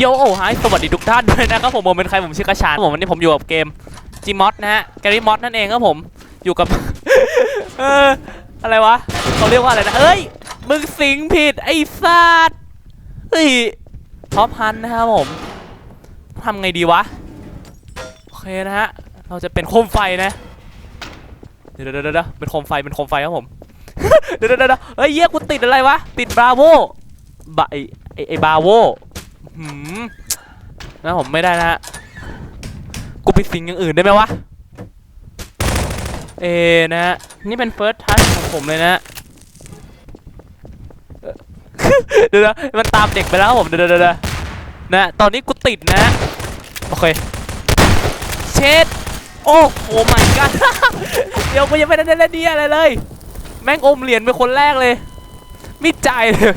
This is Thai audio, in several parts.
โยโอ้ไฮสวัสดีทุกท่านด้วยนะครับผมผมเป็นใครผมชื่อกระชานผมวันนี้ผมอยู่กับเกม Gmod นะฮะแกรี่มอดนั่นเองครับผมอยู่กับเอออะไรวะเขาเรียกว่าอะไรนะเอ้ยมึงสิงผิดไอ้สัตว์เฮ้ยท็อปฮันนะครับผมทำไงดีวะโอเคนะฮะเราจะเป็นโคมไฟนะเดี๋ยวเดี๋ยวเดี๋ยวเป็นโคมไฟเป็นโคมไฟครับผมเดี๋ยวเดี๋ยวเดี๋ยวเฮ้ยเยี่ยกูติดอะไรวะติดบราโวบะไอไอไอ้บราโว หืมนะผมไม่ได้นะฮะ กูไปสิงอย่างอื่นได้ไหมวะ เอนะฮะ นี่เป็น first touch ของผมเลยนะเดี๋ยวนะมันตามเด็กไปแล้วผมเดี๋ยวเดี๋ยวนะ ตอนนี้กูติดนะ โอเค เช็ด โอ้โหไม่กันเดี๋ยวกูยังไม่ได้เล่นดีอะไรเลย แม่งอมเหรียญเป็นคนแรกเลย ไม่ใจเลย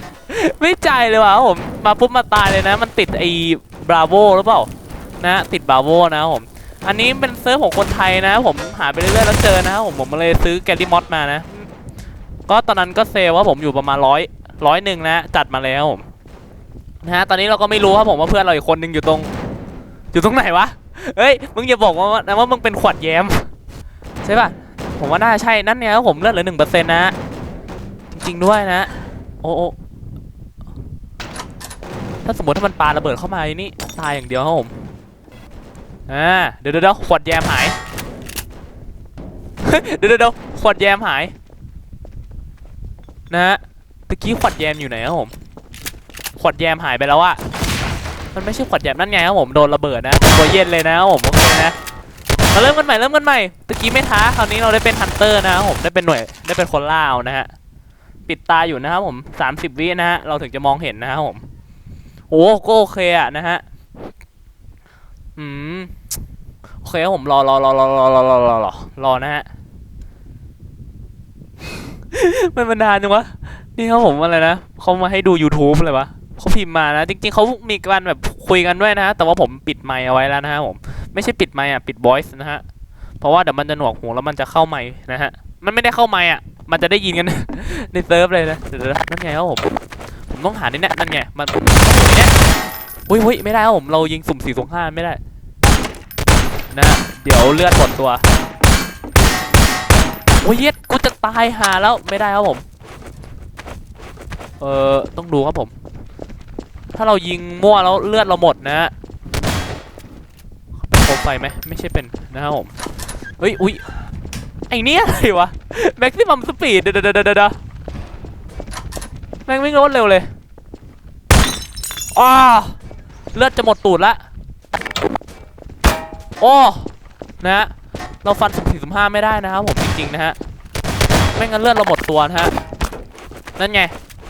ไม่ใจเลยว่ะผมมาปุ๊บมาตายเลยนะ มันติดไอ้บราโวหรือเปล่านะติดบราโวนะผมอันนี้เป็นเซิร์ฟของคนไทยนะ ผมหาไปเรื่อยๆแล้วเจอนะผมผมเลยซื้อแกลลี่มอสมานะ ก็ตอนนั้นก็เซลว่าผมอยู่ประมาณร้อยร้อยหนึ่งนะจัดมาแล้วผมนะฮะตอนนี้เราก็ไม่รู้ครับผมว่าเพื่อนเราอีกคนหนึ่งอยู่ตรง อยู่ตรงไหนวะเฮ้ยมึงอย่าบอกว่านะว่ามึงเป็นขวดแยมใช่ป่ะผมว่าน่าใช่นั่นเนี่ยผมเลือดเหลือหนึ่งเปอร์เซ็นต์นะจริงๆด้วยนะ โอ้ ถ้าสมมติถ้ามันปาระเบิดเข้ามานี่ตายอย่างเดียวครับผมอ่าเดี๋ยวเดี๋ยวเดี๋ยวขวดแยมหายเดี๋ยวเดี๋ยวเดี๋ยวขวดแยมหายนะฮะตะกี้ขวดแยมอยู่ไหนครับผมขวดแยมหายไปแล้วอะมันไม่ใช่ขวดแยมนั่นไงครับผมโดนระเบิดนะตัวเย็นเลยนะครับผมโอเคนะมาเริ่มกันใหม่เริ่มกันใหม่ตะกี้ไม่ท้าคราวนี้เราได้เป็นฮันเตอร์นะครับผมได้เป็นหน่วยได้เป็นคนล่าเอานะฮะปิดตาอยู่นะครับผม30วินะฮะเราถึงจะมองเห็นนะครับผม โอ้ก็โอเคอะนะฮะ อืม โอเคผมรอรอรอรอรอรอรอรอรอรอนะฮะ มันมันนานจังวะ นี่ครับผมอะไรนะเขามาให้ดู YouTube เลยวะเขาพิมพ์มานะ จริงๆเขามีการแบบคุยกันด้วยนะแต่ว่าผมปิดไมค์เอาไว้แล้วนะฮะผม ไม่ใช่ปิดไมค์อะ ปิด voice นะฮะ เพราะว่าเดี๋ยวมันจะหนวกหูแล้วมันจะเข้าไมค์นะฮะ มันไม่ได้เข้าไมค์อะ มันจะได้ยินกันในเซิร์ฟเลยนะ เดี๋ยวนั่นไงครับผม ต้องหาในเนี้ยนั่นไงมันต้องอยู่ในเนี้ยอุ้ยอุ้ยไม่ได้ผมเรายิงสุ่มสี่สุ่มห้าไม่ได้นะเดี๋ยวเลือดหมดตัวโอ้ยเย็ดกูจะตายหาแล้วไม่ได้ครับผม เออต้องดูครับผม ถ้าเรายิงมั่วแล้วเลือดเราหมดนะเป็นโคมไฟไหมไม่ใช่เป็นนะครับผมเฮ้ยอุ้ยไอเนี้ยอะไรวะแม็กซิมัมสปีดเดยวเดยวเดยวเดยวแม่งวิ่งรถเร็วเลย อ้าเลือดจะหมดตูดละโอ้นะฮะเราฟันสุ่มสี่สุ่มห้าไม่ได้นะครับผมจริงๆนะฮะไม่งั้นเลือดเราหมดตัวนะฮะนั่นไง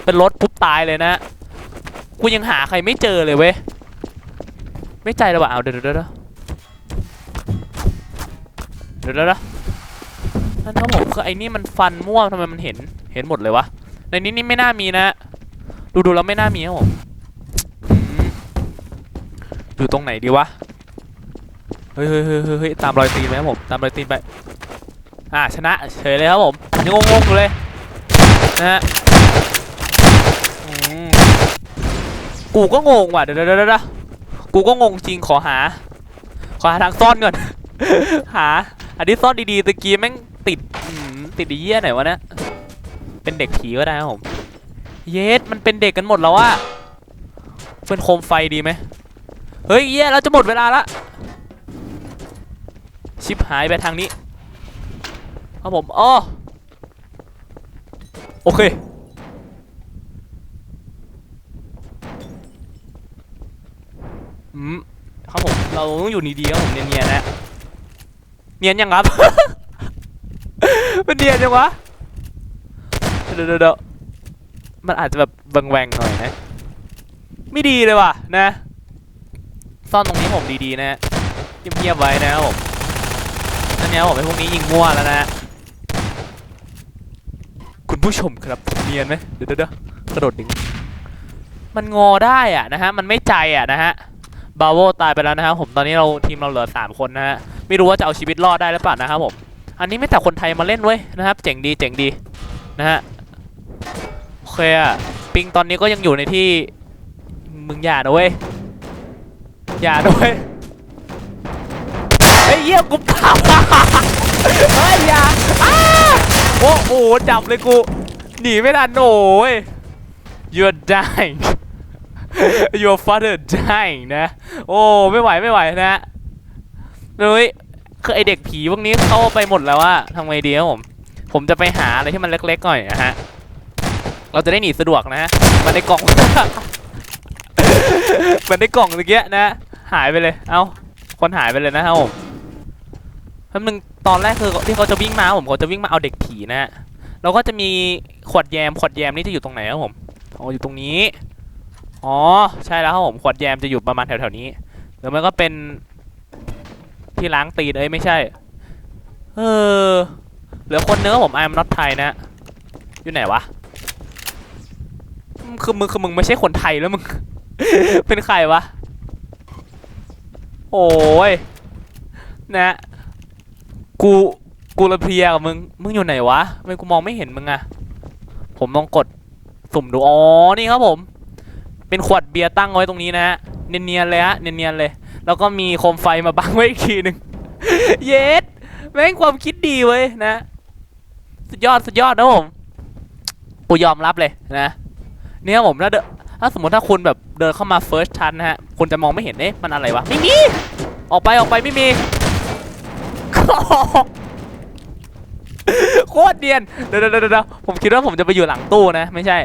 เป็นรถปุ๊บตายเลยนะฮะกูยังหาใครไม่เจอเลยเว้ยไม่ใจเลยว่ะเอาเดี๋ยวเดี๋ยวเดี๋ยวเดี๋ยวเดี๋ยวเดี๋ยวนั่นครับผมคือไอ้นี่มันฟันม่วงทำไมมันเห็นเห็นหมดเลยวะในนี้นี่ไม่น่ามีนะ ดูดูแล้วไม่น่ามีครับผม อยู่ตรงไหนดีวะ เฮ้ยเฮ้ยเฮ้ยเฮ้ยตามรอยตีนไปครับผม ตามรอยตีนไป อ่าชนะเฉยเลยครับผมยังงงๆอยู่เลยนะฮะกูก็งงว่ะเดี๋ยวเดี๋ยวเดี๋ยวกูก็งงจริงขอหา ขอหาทางซ่อนก่อน หา อันนี้ซ่อนดีๆตะกี้แม่งติดติดไอ้เยี่ยไหนวะเนี่ยเป็นเด็กผีก็ได้ครับผม เยสมันเป็นเด็กกันหมดแล้วอะเป็นโคมไฟดีไหม เฮ้ยเย่เราจะหมดเวลาละชิปหายไปทางนี้ครับผมอ๋อโอเคอืมครับผมเราต้องอยู่ดีๆครับผมเนียนๆนะเนียนยังครับมันเนียนยังวะเดี๋ยวเดี๋ยวเดี๋ยวมันอาจจะแบบแหวงๆหน่อยนะ ไม่ดีเลยว่ะนะ ซ่อนตรงนี้ผมดีๆนะฮะเงียบๆไว้นะครับผมนั่นเนี่ยผมไอ้พวกนี้ยิงมั่วแล้วนะคุณผู้ชมครับผมเนียนไหมเดี๋ยวเดี๋ยวเดี๋ยวกระโดดดึงมันงอได้อะนะฮะมันไม่ใจอะนะฮะบาโวตายไปแล้วนะครับผมตอนนี้เราทีมเราเหลือ 3 คนนะฮะไม่รู้ว่าจะเอาชีวิตรอดได้หรือเปล่านะครับผมอันนี้ไม่แต่คนไทยมาเล่นเว้ยนะครับ เจ๋งดีเจ๋งดีนะฮะโอเคอะปิงตอนนี้ก็ยังอยู่ในที่มึงอย่านะเว้ย อย่าด้วยไอ้ยเหี้ยกูปับเฮ้ยอย่าโอ้โหจับเลยกู หนีไม่ทันโอ้ย you're dying your father dying นะ โอ้ไม่ไหวไม่ไหวนะเลยคือไอเด็กผีพวกนี้เข้าไปหมดแล้วอะทำไงดีครับผม ผมจะไปหาอะไรที่มันเล็กๆหน่อยนะฮะ เราจะได้หนีสะดวกนะฮะมันในกล่อง มันในกล่องเมื่อกี้นะ หายไปเลย เอ้า คนหายไปเลยนะครับผมแป๊บนึงตอนแรกคือที่เขาจะวิ่งมาผมเขาจะวิ่งมาเอาเด็กผีนะฮะเราก็จะมีขวดแยมขวดแยมนี่จะอยู่ตรงไหนครับผมอ๋ออยู่ตรงนี้อ๋อใช่แล้วครับผมขวดแยมจะอยู่ประมาณแถวๆนี้หรือมันก็เป็นที่ล้างตีนเอ้ยไม่ใช่ เออเหลือคนเนื้อผม I'm not Thai นะ อยู่ไหนวะคือมึงคือมึงไม่ใช่คนไทยแล้วมึง เป็นใครวะ โอ้ยนะกูกูระเพียกับมึง มึงอยู่ไหนวะทำไมกูมองไม่เห็นมึงอะผมลองกดสุ่มดู อ๋อ นี่ครับผม เป็นขวดเบียร์ตั้งไว้ตรงนี้นะฮะ เนียนๆเลยฮะ เนียนๆเลย แล้วก็มีโคมไฟมาบังไว้อีกทีหนึ่งเย็ดแม่งความคิดดีเว้ยนะ สุดยอดสุดยอดนะผม กูยอมรับเลยนะ เนี่ยผมถ้าเด ถ้าสมมติถ้าคุณแบบเดินเข้ามา first touch นะฮะคุณจะมองไม่เห็นเอ๊ะมันอะไรวะไม่มีออกไปออกไปไม่มีโคตรเดียนเดี๋ยวเดี๋ยวเดี๋ยวเดี๋ยวผมคิดว่าผมจะไปอยู่หลังตู้นะ ไม่ใช่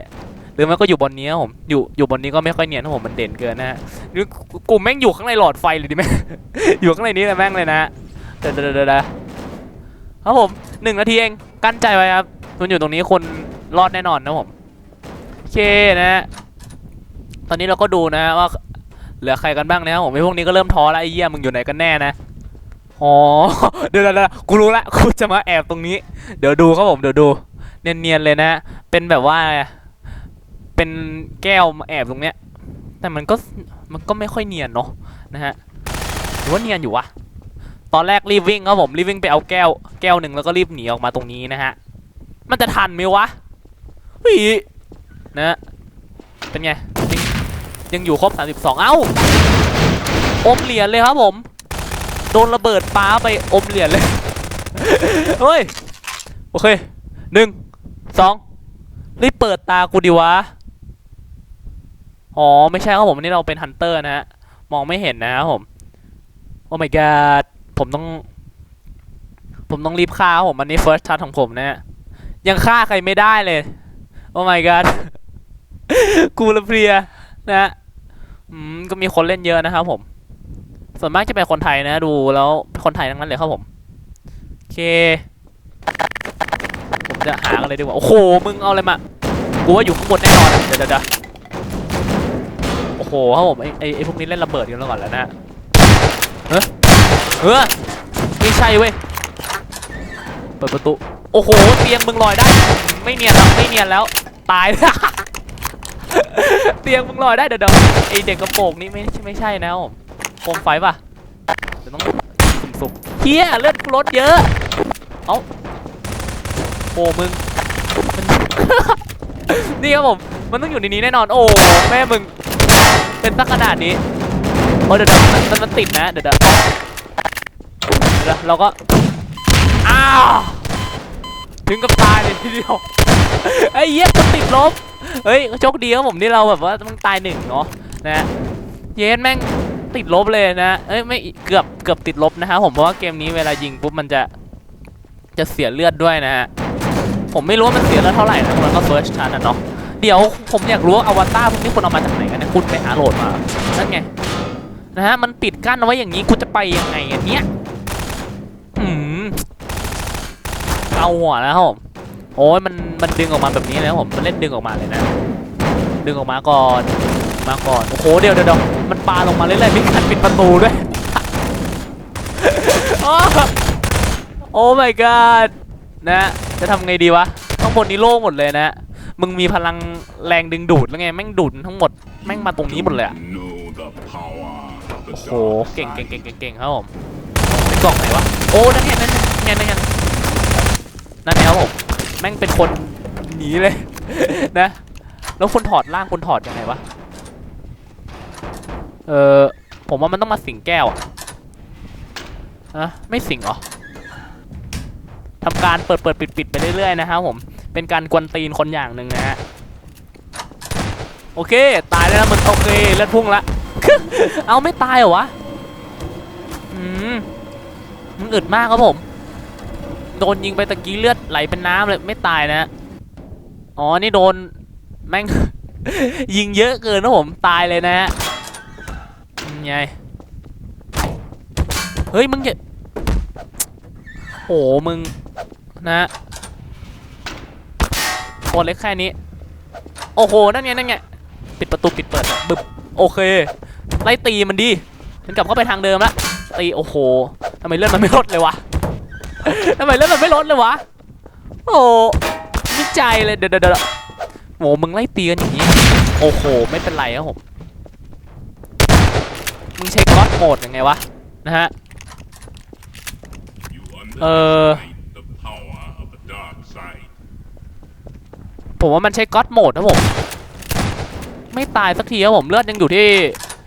หรือมันก็อยู่บนนี้ผมอยู่อยู่บนนี้ก็ไม่ค่อยเนียนนะผมมันเด่นเกินนะฮะหรือกูแม่งอยู่ข้างในหลอดไฟเลยดีไหมอยู่ข้างในนี้เลยแม่งเลยนะฮะเดี๋ยวเดี๋ยวเดี๋ยวเดี๋ยวครับผมหนึ่งนาทีเองกั้นใจไว้ครับมันอยู่ตรงนี้คนรอดแน่นอนนะผมโอเคนะฮะ ตอนนี้เราก็ดูนะว่าเหลือใครกันบ้างนะครับผมไอ้พวกนี้ก็เริ่มท้อแล้วไอ้เหี้ยมึงอยู่ไหนกันแน่นะอ๋อเดี๋ยวเดี๋ยวกูรู้ละกูจะมาแอบตรงนี้ เดี๋ยวดูครับผมเดี๋ยวดู เนียนๆเลยนะ เป็นแบบว่า เป็นแก้วมาแอบตรงเนี้ย แต่มันก็มันก็ไม่ค่อยเนียนเนาะนะฮะหรือว่าเนียนอยู่วะตอนแรกรีบวิ่งครับผมรีบวิ่งไปเอาแก้ว แก้วหนึ่งแล้วก็รีบหนีออกมาตรงนี้นะฮะมันจะทันไหมวะเฮ้ยนะเป็นไง ยังอยู่ครบ 32 เอ้า อมเหรียญเลยครับผม โดนระเบิดป้าไปอมเหรียญเลย เฮ้ย โอเคหนึ่งสองรีบเปิดตากูดิวะ อ๋อ ไม่ใช่ครับผมอันนี่เราเป็นฮันเตอร์นะฮะ มองไม่เห็นนะครับผม โอ้ my god ผมต้อง ผมต้องรีบฆ่าผมอันนี้ first touch ของผมนะฮะ ยังฆ่าใครไม่ได้เลย โอ้ my god กูละเพลีย นะฮะอืมก็มีคนเล่นเยอะนะครับผม ส่วนมากจะเป็นคนไทยนะ ดูแล้วคนไทยทั้งนั้นเลยครับผมโอเค ผมจะหากันเลยดีกว่า โอ้โห มึงเอาอะไรมา กูว่าอยู่ข้างบนแน่นอนเดี๋ยวเดี๋ยวเดี๋ยวโอ้โหครับผมไอไอไอพวกนี้เล่นระเบิดกันแล้วก่อนแล้วนะเฮ้ยเฮ้ยไม่ใช่เว้ย เปิดประตู โอ้โห เตียงมึงลอยได้ ไม่เนียนแล้วไม่เนียนแล้ว ตาย เตียงมึงลอยได้เดี๋ยวเไอเด็กกระโปงนี่ไม่ไม่ใช่นะผมโคมไฟป่ะเดี๋ยวต้องสุ่มเฮียเลือดกูลดเยอะ เอ้าโอ้มึงนี่ครับผม มันต้องอยู่ในนี้แน่นอน โอ้แม่มึง เป็นสักขนาดนี้โอ้เดี๋ยวเดี๋ยวมันมันติดนะเดี๋ยวเดี๋ยวเดี๋ยวเราก็ อ้าว ถึงกับตายเลยทีเดียว ไอ้เหี้ยมันติดลบ เฮ้ยโชคดีครับผมที่เราแบบว่าต้องตายหนึ่งเนาะนะเยสแม่งติดลบเลยนะเอ้ยไม่เกือบเกือบติดลบนะฮะผมเพราะว่าเกมนี้เวลายิงปุ๊บมันจะจะเสียเลือดด้วยนะฮะผมไม่รู้ว่ามันเสียเลือดเท่าไหร่นะมันก็เฟิร์สชันนะเนาะเดี๋ยวผมอยากรู้ว่าอวตารพวกนี้คุณเอามาจากไหนกันเนี่ยคุณไปหาโหลดมานั่นไงนะฮะมันปิดกั้นเอาไว้อย่างนี้คุณจะไปยังไงอันเนี้ยอืมเอาหัวแล้วครับผม โอ้ยมันมันดึงออกมาแบบนี้เลยครับผมมันเล่นดึงออกมาเลยนะ ดึงออกมาก่อนมาก่อนโอ้โหเดี๋ยวเดี๋ยวเดี๋ยวมันปาลงมาเรื่อยๆมีการปิดประตูด้วยอ้โอ้ my god นะจะทำไงดีวะข้างบนนี้โล่งหมดเลยนะ มึงมีพลังแรงดึงดูดแล้วไงแม่งดูดทั้งหมดแม่งมาตรงนี้หมดเลยอะโอ้โหเก่งเก่งเก่งเก่งเก่งครับผมเป็นกล่องไหนวะโอ้นั่นไงนั่นไงนั่นไงนั่นไงครับผม แม่งเป็นคนหนีเลย นะ แล้วคนถอดร่างคนถอดยังไงวะ เออผมว่ามันต้องมาสิงแก้วอะอะไม่สิงเหรอทำการเปิดเปิดปิดปิดไปเรื่อยๆนะครับผม เป็นการกวนตีนคนอย่างหนึ่งนะฮะ โอเค ตายแล้วมันโอเคเลือดพุ่งละ เอาไม่ตายเหรอวะ อืม มันอึดมากครับผม โดนยิงไปตะกี้เลือดไหลเป็นน้ำเลยไม่ตายนะอ๋อนี่โดนแม่ง ยิงเยอะเกินนะผมตายเลยนะฮะไงเฮ้ยมึงอย่าโหมึงนะโคนเล็กแค่นี้ โอ้โห นั่นไงนั่นไงปิดประตูปิดเปิดบึบโอเค ไล่ตีมันดี มันกลับเข้าไปทางเดิมละตีโอ้โหทำไมเลือดมันไม่ลดเลยวะ ทำไมเลือดมันไม่ลดเลยวะ โอ้มิใจเลยเดี๋ยวเดี๋ยวเดี๋ยวโหมึงไล่ตีกันอย่างนี้ โอ้โห ไม่เป็นไรครับผม มึงใช้ก๊อตโหมดยังไงวะ นะฮะ You Uh. underestimate the power of the dark side. ผมว่ามันใช้ก๊อตโหมดนะผม ไม่ตายสักทีครับผม เลือดยังอยู่ที่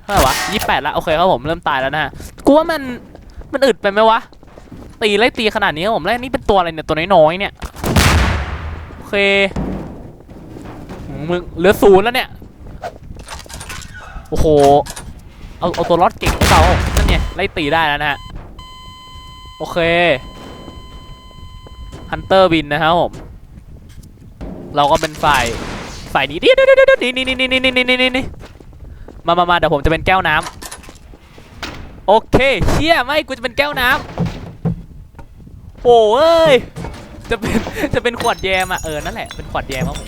เท่าไหร่วะยี่แปดละโอเคครับผม เริ่มตายแล้วนะฮะ กูว่ามัน มันอึดไปไหมวะ ตีไล่ตีขนาดนี้ครับผมแล้วนี่เป็นตัวอะไรเนี่ยตัวน้อยๆเนี่ยโอเคมึงเหลือศูนย์แล้วเนี่ยโอ้โหเอาเอาตัวรอดเก่งเขานั่นเนี่ยไล่ตีได้แล้วนะฮะโอเคฮันเตอร์บินนะครับผมเราก็เป็นฝ่ายฝ่ายนี้เดี๋ยวเดี๋ยวเดี๋ยวนี่นี่นี่นี่นี่นี่นี่นี่มามามาเดี๋ยวผมจะเป็นแก้วน้ำโอเคเชี่ยไม่กูจะเป็นแก้วน้ำ โอ้เอ้ย จะเป็น จะเป็นขวดแยมอะ เออ นั่นแหละ เป็นขวดแยมครับผม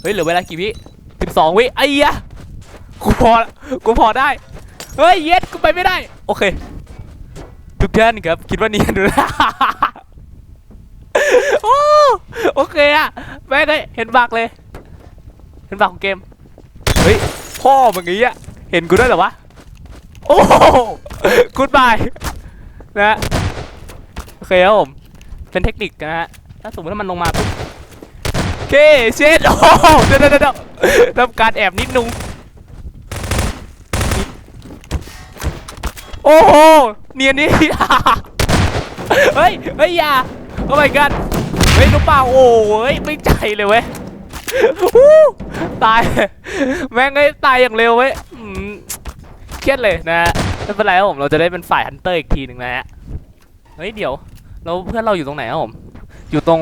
เฮ้ย เหลือเวลากี่วิสิบสองวิไอ้ยะกูพอ กูพอได้ เฮ้ย เย็ด กูไปไม่ได้ โอเค ทุกท่านครับ คิดว่านียนดูนะโอ้โอเคอะแม่งเลยเห็นบักเลย เห็นบักของเกม เฮ้ย พ่อมึงงี้อะเห็นกูด้วยเหรอวะ โอ้กูดบายนะ เคครับผมเป็นเทคนิคนะฮะถ้าสมมติถ้ามันลงมาปุ๊บโอเคเช็ดโอ้เดี๋ยวเดี๋ยวเดี๋ยวทำการแอบนิดนึงโอ้โหเนียนนี่เฮ้ยเฮ้ยอย่าโอ้ my god เฮ้ยรู้เปล่าโอ้ยไม่ใจเลยเว้ยตายแม่งไอ้ยตายอย่างเร็วเว้ยเครียดเลยนะฮะไม่เป็นไรครับผมเราจะได้เป็นฝ่ายฮันเตอร์อีกทีหนึ่งนะฮะ เฮ้ยเดี๋ยวเราเพื่อนเราอยู่ตรงไหนครับผม อยู่ตรง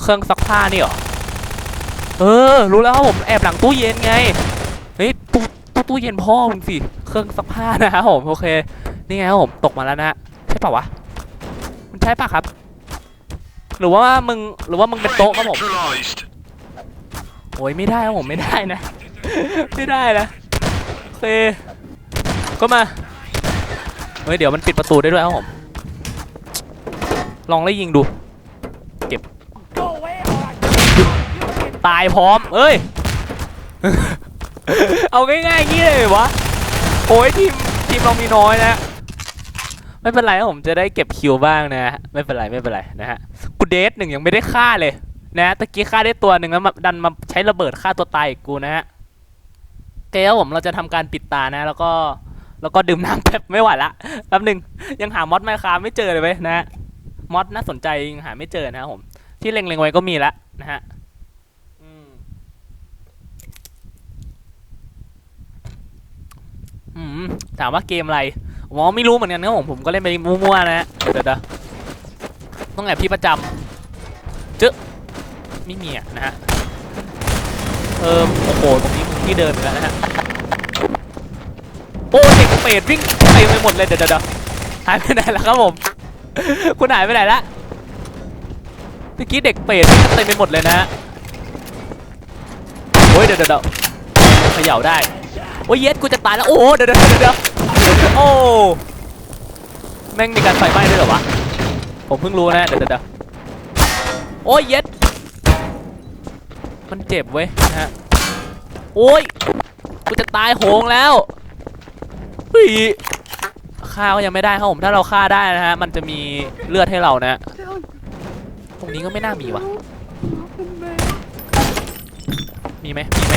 เครื่องซักผ้านี่หรอ เออ รู้แล้วครับผมแอบหลังตู้เย็นไง เฮ้ยตู้ตู้ตู้เย็นพ่อมึงสิ เครื่องซักผ้านะครับผมโอเค นี่ไงครับผมตกมาแล้วนะใช่ป่าวะ มันใช่ปะครับ หรือว่ามึงหรือว่ามึงเป็นโต๊ะครับผม โอ้ยไม่ได้ครับผมไม่ได้นะ ไม่ได้นะโอเค ก็มา เฮ้ยเดี๋ยวมันปิดประตูได้ด้วยครับผม ลองไล่ยิงดู เก็บ ตายพร้อม เอ้ย เอาง่ายๆอย่างงี้เลยวะ โอ้ยทีมทีมเรามีน้อยนะ ไม่เป็นไรครับผมจะได้เก็บคิวบ้างนะฮะไม่เป็นไรไม่เป็นไรนะฮะ กูเดทหนึ่งยังไม่ได้ฆ่าเลยนะตะกี้ฆ่าได้ตัวหนึ่งแล้วมาดันมาใช้ระเบิดฆ่าตัวตายอีกกูนะฮะโอเคครับผมเราจะทำการปิดตานะ แล้วก็แล้วก็ดื่มน้ำแป๊บไม่ไหวละแป๊บหนึ่งยังหามอดไมคาไม่เจอเลยเว้ยนะฮะ มอดน่าสนใจหาไม่เจอนะครับผม ที่เล็งๆไว้ก็มีแล้วนะฮะอืมถามว่าเกมอะไรอ๋อไม่รู้เหมือนกันครับผมผมก็เล่นไปมั่วๆนะฮะเดี๋ยวดะต้องแอบที่ประจำเจ๊ไม่มีอะนะฮะเออโอ้โหตรงนี้ที่เดินไปแล้วนะฮะโอ้เด็กเปรตวิ่งเต็มไปหมดเลยเดี๋ยวเดี๋ยวเดี๋ยวหายไปไหนแล้วครับผม คุณหายไปไหนละเมื่อกี้เด็กเปรตเต็มไปหมดเลยนะฮะโอ้ยเดี๋ยวเดี๋ยวเดดเขย่าได้โอ้ยเย็ดกูจะตายแล้ว โอ้เดี๋ยวเดี๋ยวเดี๋ยวเดดโอ้แม่งมีการไฟไหม้ด้วยเหรอวะ ผมเพิ่งรู้นะเดี๋ยวเดี๋ยวเดี๋ยวโอ้ยเย็ดมันเจ็บเว้ยนะฮะโอ้ยกูจะตายโหงแล้วเฮ้ย ฆ่าก็ยังไม่ได้ครับผมถ้าเราฆ่าได้นะฮะมันจะมีเลือดให้เรานะตรงนี้ก็ไม่น่ามีวะมีไหมมีไหม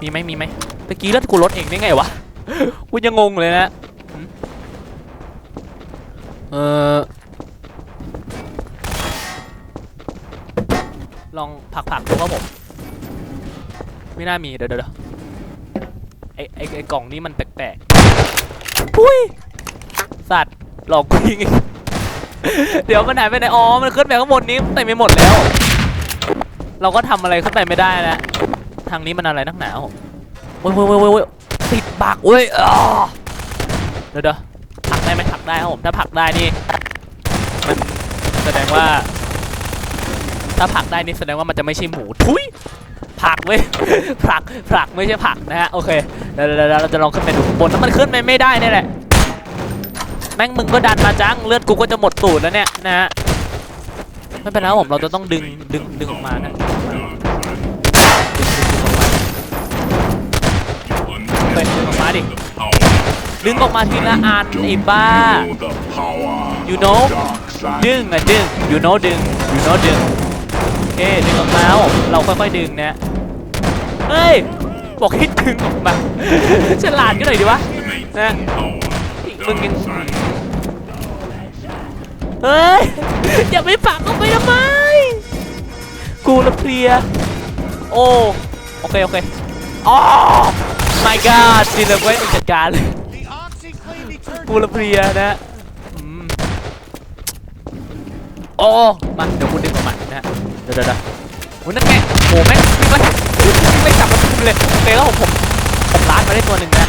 มีไหมมีไหมตะกี้เลือดกูลดเองได้ไงวะกูยังงงเลยนะเออลองผลักดูครับผม ไม่น่ามีเดี๋ยวเดี๋ยวเดี๋ยวไอไอไอกล่องนี้มันแปลกๆ ปุ้ยสัตว์หลอกกูยิงอีกเดี๋ยวมันหายไปไหนอ๋อมันขึ้นไปข้างบนนี้เต็มไปหมดแล้ว เราก็ทำอะไรขึ้นไปไม่ได้แล้วทางนี้มันอะไรนักหนาวโว้ยโว้ยโว้ยโว้ยติดบักเว้ยเดี๋ยวเดี๋ยวผักได้ไหมผักได้ครับผมถ้าผักได้นี่มันแสดงว่า ถ้าผักได้นี่แสดงว่ามันจะไม่ใช่หมูทุย ผักเว้ยผักผักไม่ใช่ผักนะฮะโอเคเดี๋ยวเราจะลองขึ้นไปดูบนแล้วมันขึ้นไปไม่ได้นี่แหละแม่งมึงก็ดันมาจังเลือดกูก็จะหมดตูดแล้วเนี่ยนะฮะไม่เป็นไรผมเราจะต้องดึงดึงดึงออกมานะ Dark side. ดึงออกมาดิดึงออกมาทีละอันไอ้บ้า you know ดึงอะดึง you know ดึง you know ดึง เคดึงออกมาครับผมเราค่อยๆดึงนะเฮ้ยบอกให้ดึงออกมาฉลาดกันหน่อยดิวะ Underneath Nè. the power of the Mừng dark kìa. side. เฮ้ยอย่าไปปักออกไปทำไมกูละเพลียโอ้โอเคโอเคอ๋อ my god ดีเลยเว้ยมึงจัดการเลยกูละเพลียนะอืมโอ้มาเดี๋ยวคุณดึงออกมานะ เดี๋ยวเดี๋ยวเดี๋ยวโอ้นั่นไงโอ้แม่งวิ่งไล่วิ่งไล่จับมันคุมเลยโอเคแล้วผมผมผมล้านมาได้ตัวหนึ่งนะ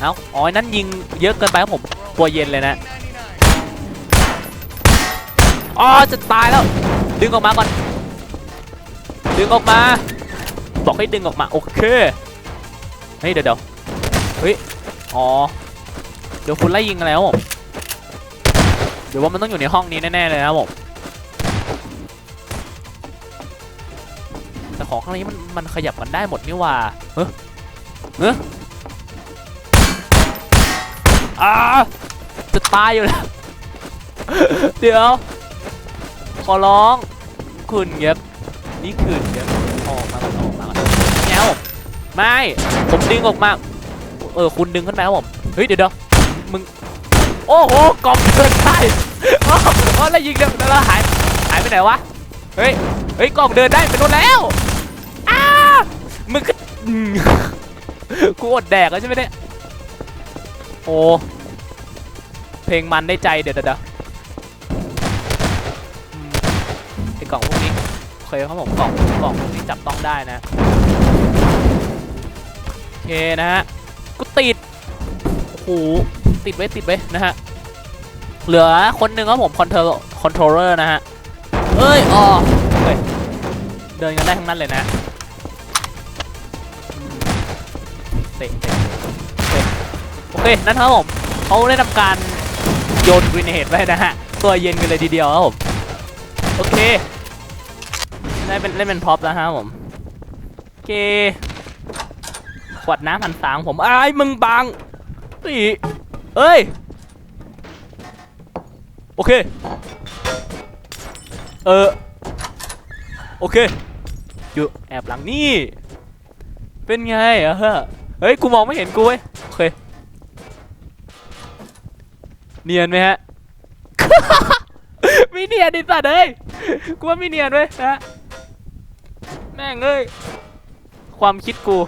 เอ้าอ๋อนั่นยิงเยอะเกินไปครับผมตัวเย็นเลยนะอ๋อจะตายแล้ว ดึงออกมาก่อน ดึงออกมา บอกให้ดึงออกมาโอเคเฮ้ยเดี๋ยวเดี๋ยวเฮ้ยอ๋อเดี๋ยวคุณไล่ยิงแล้วผมเดี๋ยวว่ามันต้องอยู่ในห้องนี้แน่ๆเลยนะผม ของข้างในมันมันขยับกันได้หมดนี่หว่าเฮ้ยเฮ้ยอ้าจะตายอยู่แล้ว เดี๋ยว ขอร้อง คุณเย็บนี่คืนเย็บออกมาก่อนออกมาก่อนแง้วไม่ ผมดึงออกมา เออ คุณดึงขึ้นมาครับผม เฮ้ย เดี๋ยวเดี๋ยวมึง โอ้โหกล่องเดินได้โอ้โหแล้วยิงเดี๋ยวแล้วหาย หายไปไหนวะ เฮ้ย เฮ้ยกล่องเดินได้ไปโดนแล้วอ้ามึง กูอดแดกแล้วใช่ไหมเนี่ย โอ้ เพลงมันได้ใจเดี๋ยวเดี๋ยวไอ้กล่องพวกนี้โอเคครับผมกล่องกล่องพวกนี้จับต้องได้นะ โอเคนะฮะ กูติด โอ้โห ติดไว้ติดไว้นะฮะ เหลือคนหนึ่งครับผมคอนโทรคอนโทรเลอร์นะฮะ เอ้ยอ๋อเดินกันได้ทั้งนั้นเลยนะ เตะเตะเตะโอเค นั่นครับผมเขาได้ทำการโยนกรีนเฮดไว้นะฮะ ตัวเย็นกันเลยทีเดียวครับผม โอเค ได้เป็นเล่นเป็นพร็อพแล้วครับผม โอเค ขวดน้ำหันสางผมไอ้มึงบังตีเอ้ย โอเค เออ โอเค อยู่แอบหลังนี่ เป็นไงอะฮะ เฮ้ย กูมองไม่เห็นกูเว้ยโอเค เนียนไหมฮะ ไม่เนียนดิสัตว์เอ้ย กูว่าไม่เนียนเว้ยนะแม่งเอ้ย ความคิดกู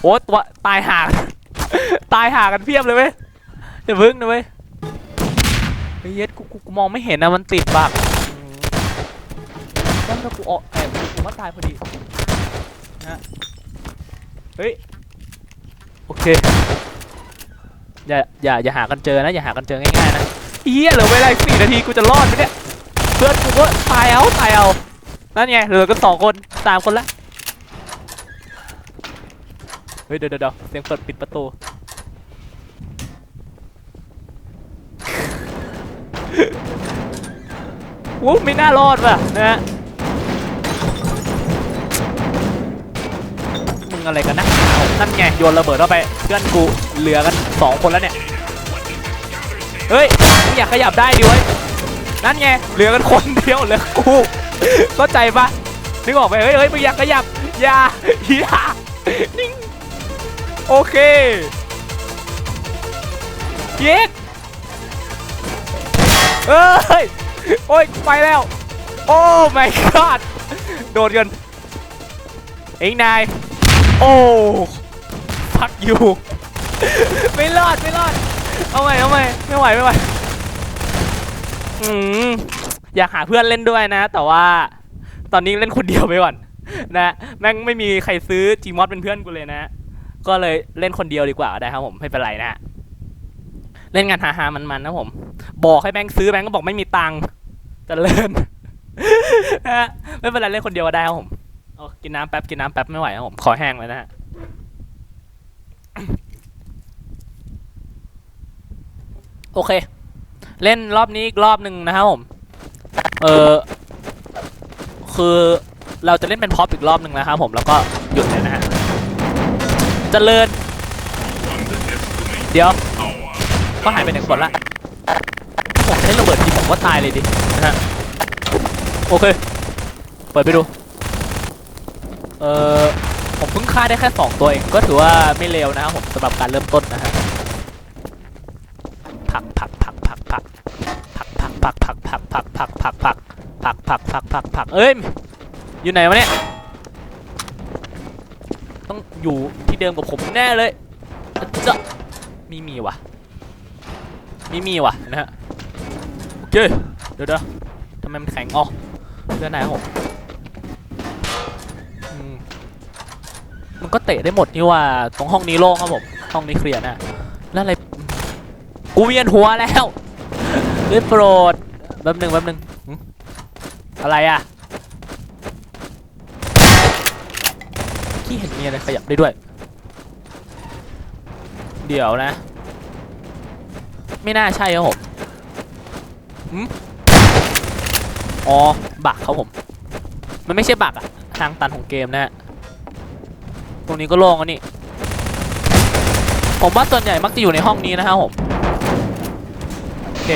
โอ้ตัวตายห่าตายห่ากันเพียบเลยเว้ยเดี๋ยวพึ่งนะเว้ยเฮ้ยเย็ดกูกูมองไม่เห็นนะมันติดบักแล้วกูออกแอบกูว่าตายพอดี นะเฮ้ย โอเค อย่า อย่า อย่าหากันเจอนะ อย่าหากันเจอง่ายๆนะเฮียเหลือเวลาอีกสี่นาทีกูจะรอดไหมเนี่ย เพื่อนกูก็ตายเอาตายเอา นั่นไงเหลือกันสองคนสามคนละ เฮ้ยเดี๋ยวเดี๋ยวเดี๋ยวเสียงเปิดปิดประตู วู้ไม่น่ารอดว่ะนะฮะ อะไรกันนะนั่นไงโยนระเบิดเข้าไปเพื่อนกูเหลือกันสองคนแล้วเนี่ยเฮ้ยมึงอยากขยับได้ดิเว้ยนั่นไงเหลือกันคนเดียวเหลือกูเข้าใจปะนึกออกไหมเฮ้ยเฮ้ยมึงอย่าขยับอย่าอย่านิ่งโอเคเย็กเอ้ยโอ้ยไปแล้วโอ้ my god โดดกันเอ็งนาย โอ้ฟักอยู่ ไม่รอดไม่รอด เอาใหม่เอาใหม่ไม่ไหวไม่ไหวอืมอยากหาเพื่อนเล่นด้วยนะ แต่ว่าตอนนี้เล่นคนเดียวไปก่อนนะแม่งไม่มีใครซื้อ Gmod เป็นเพื่อนกูเลยนะ ก็เลยเล่นคนเดียวดีกว่าได้ครับผมไม่เป็นไรนะเล่นงานหาหามันๆนะผม บอกให้แบงค์ซื้อแบงค์ก็บอกไม่มีตังค์จะเล่นนะฮะไม่เป็นไรเล่นคนเดียวก็ได้ครับผม เอากินน้ำแป๊บกินน้ำแป๊บไม่ไหวครับผมคอแห้งเลยนะฮะโอเค เล่นรอบนี้อีกรอบหนึ่งนะครับผม เออคือเราจะเล่นเป็นพ็อปอีกรอบหนึ่งนะครับผมแล้วก็หยุดเลยนะฮะเจริญเดี๋ยวก็หายไปไหนหมดละผมใช้ระเบิดทีผมก็ตายเลยดินะฮะโอเค เปิดไปดู เออผมเพิ่งฆ่าได้แค่สองตัวเอง ก็ถือว่าไม่เลวนะครับผมสำหรับการเริ่มต้นนะฮะผักผักผักผักผักผักผักผักผักผักผักผักผักผักผักผักผักผักผักเอ้ยอยู่ไหนวะเนี่ยต้องอยู่ที่เดิมกับผมแน่เลยจะมีมีวะมีมีวะนะฮะโอเคเดี๋ยวเดี๋ยวทำไมมันแข็งอ๋อเรื่องไหนครับผม ก็เตะได้หมดนี่ว่าตรงห้องนี้โล่งครับผมห้องนี้เคลียร์นะแล้วอะไรกูเวียนหัวแล้วได้โปรดแป๊บหนึ่งแป๊บหนึ่งอะไรอะขี้เห็นมีอะไรขยับได้ด้วย เดี๋ยวนะ ไม่น่าใช่ครับผมหืมอ๋อบักครับผม มันไม่ใช่บักอะทางตันของเกมนะฮะ ตรงนี้ก็โล่งอันนี่ผมว่าส่วนใหญ่มักจะอยู่ในห้องนี้นะครับผม โอเค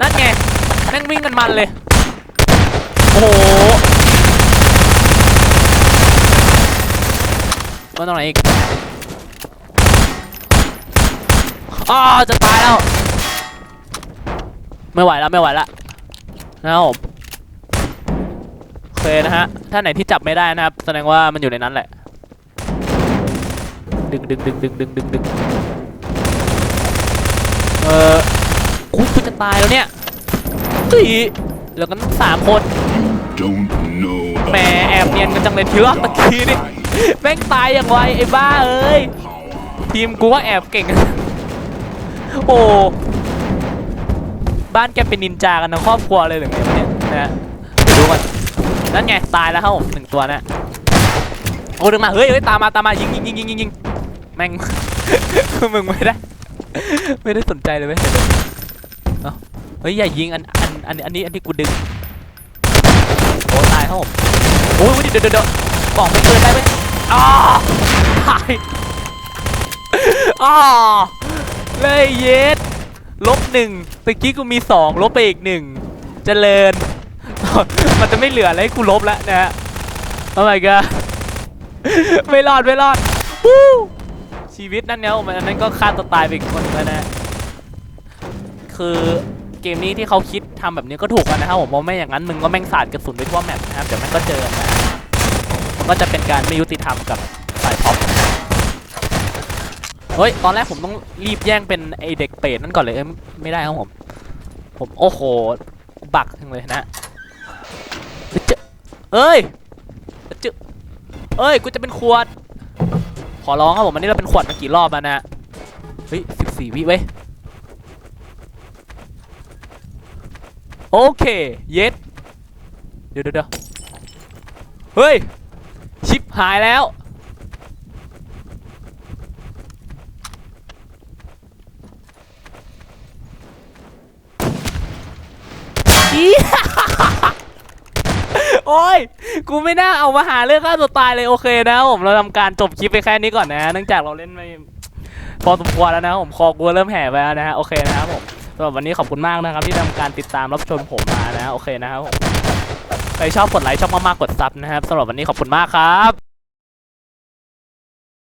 นั่นไงแม่งวิ่งกันมันเลย โอ้โหมันตรงไหนอีกอ้าวจะตายแล้ว ไม่ไหวแล้วไม่ไหวแล้วนะครับผม เคนะฮะ ถ้าไหนที่จับไม่ได้นะครับ แสดงว่ามันอยู่ในนั้นแหละ ดึงดึงดึงดึงดึงดึงดึงเออกูกูจะตายแล้วเนี่ยเฮ้ยเหลือกันตั้งสามคน Don't know แหมแอบเนียนกันจังเลยทีว่าตะกี้นี่แม่งตายอย่างไวไอ้บ้าเอ้ย power. ทีมกูว่าแอบเก่ง โอ้ บ้านแกเป็นนินจากันทั้งครอบครัวเลยหรือไงวะเนี่ยนะฮะเดี๋ยวดูก่อน นั่นไงตายแล้วครับผมหนึ่งตัวนะโอ้ดึงมาเฮ้ยเฮ้ยตามมาตามมายิงยิงยิงยิงยิงยิงแม่ง มึงไม่ได้ ไม่ได้สนใจเลยเว้ยเดี๋ยวเดี๋ยเอ้าเฮ้ยอย่ายิงอันอันอันอันนี้อันที่กูดึงโอ้ตายครับผมโอ้ยเดี๋ยวเดี๋ยวเดบอกไม่เกินได้ไหมอ้าตายอ้าเลยเย็ดลบหนึ่งตะกี้กูมีสองลบไปอีกหนึ่งเจริญ มันจะไม่เหลืออะไรให้กูลบแล้วนะฮะโอ้ my god ไม่รอดไม่รอดวู้ชีวิตนั่นเนี่ยมันอันนั้นก็ฆ่าตัวตายไปอีกคนแล้วนะ คือเกมนี้ที่เขาคิดทำแบบนี้ก็ถูกกันนะครับผมเพราะไม่อย่างนั้นมึงก็แม่งสาดกระสุนไปทั่วแมปนะครับเดี๋ยวแม่งก็เจอนะมันก็จะเป็นการไม่ยุติธรรมกับฝ่ายท็อปเฮ้ยตอนแรกผมต้องรีบแย่งเป็นไอเด็กเปรตนั่นก่อนเลยเอ้ยไม่ได้ครับผม ผมโอ้โหบักทั้งเลยนะ เอ้ยเจะเอ้ย กูจะเป็นขวด ขอร้องครับผมอันนี้เราเป็นขวดมากี่รอบแล้วนะ เฮ้ยสิบสี่วิเว้ย โอเค เย็ด เดี๋ยวเดี๋ยวเดี๋ยวเฮ้ย ชิปหายแล้ว อี โอ้ย กูไม่น่าเอามาหาเรื่องฆ่าตัวตายเลยโอเคนะผมเราทำการจบคลิปไปแค่นี้ก่อนนะ เนื่องจากเราเล่นไม่พอสมควรแล้วนะผมคอกูเริ่มแห่ไปแล้วนะฮะโอเคนะครับผมสำหรับวันนี้ขอบคุณมากนะครับ ที่ทำการติดตามรับชมผมมานะโอเคนะครับผมไปรชอบกดไลค์ชอบมากๆกดซับนะครับสำหรับวันนี้ขอบคุณมากครับ